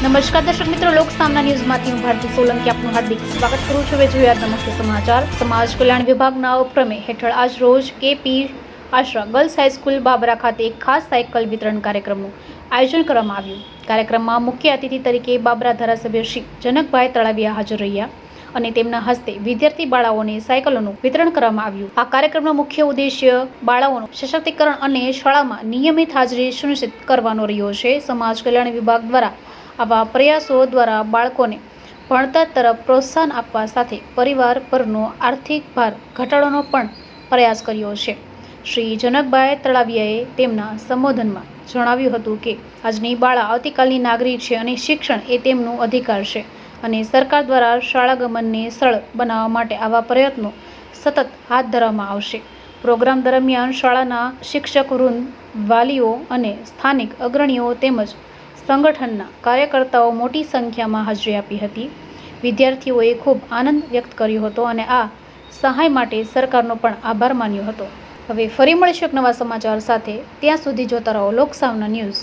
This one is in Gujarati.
નમસ્કાર દર્શક મિત્રો, લોક સામના ન્યૂઝમાંથી હું ભારતી સોલંકી આપનું હાર્દિક સ્વાગત કરું છું. વેજુયાર નમસ્તે સમાચાર. સમાજ કલ્યાણ વિભાગના ઉપક્રમે હેઠળ આજ રોજ K P Ashra girls high school Babra ખાતે એક ખાસ સાયકલ વિતરણ કાર્યક્રમનું આયોજન કરવામાં આવ્યું. કાર્યક્રમમાં મુખ્ય અતિથિ તરીકે બાબરા ધારાસભ્ય શ્રી જનકભાઈ તળાવિયા હાજર રહ્યા અને તેમના હસ્તે વિદ્યાર્થી બાળાઓને સાયકલોનું વિતરણ કરવામાં આવ્યું. આ કાર્યક્રમનો મુખ્ય ઉદ્દેશ્ય બાળાઓનું સશક્તિકરણ અને શાળામાં નિયમિત હાજરી સુનિશ્ચિત કરવાનો રહ્યો છે. સમાજ કલ્યાણ વિભાગ દ્વારા આવા પ્રયાસો દ્વારા બાળકોને ભણતર તરફ પ્રોત્સાહન આપવા સાથે પરિવાર પરનો આર્થિક ભાર ઘટાડવાનો પણ પ્રયાસ કર્યો છે. શ્રી જનકભાઈ તળાવિયાએ તેમના સંબોધનમાં જણાવ્યું હતું કે, આજની બાળા આવતીકાલની નાગરિક છે અને શિક્ષણ એ તેમનું અધિકાર છે અને સરકાર દ્વારા શાળા ગમનને સરળ બનાવવા માટે આવા પ્રયત્નો સતત હાથ ધરવામાં આવશે. પ્રોગ્રામ દરમિયાન શાળાના શિક્ષક વૃંદ વાલીઓ અને સ્થાનિક અગ્રણીઓ તેમજ સંગઠનના કાર્યકર્તાઓ મોટી સંખ્યામાં હાજરી આપી હતી. વિદ્યાર્થીઓએ ખૂબ આનંદ વ્યક્ત કર્યો હતો અને આ સહાય માટે સરકારનો પણ આભાર માન્યો હતો. હવે ફરી મળીશું એક નવા સમાચાર સાથે. ત્યાં સુધી જોતા રહો લોકસાવના ન્યૂઝ.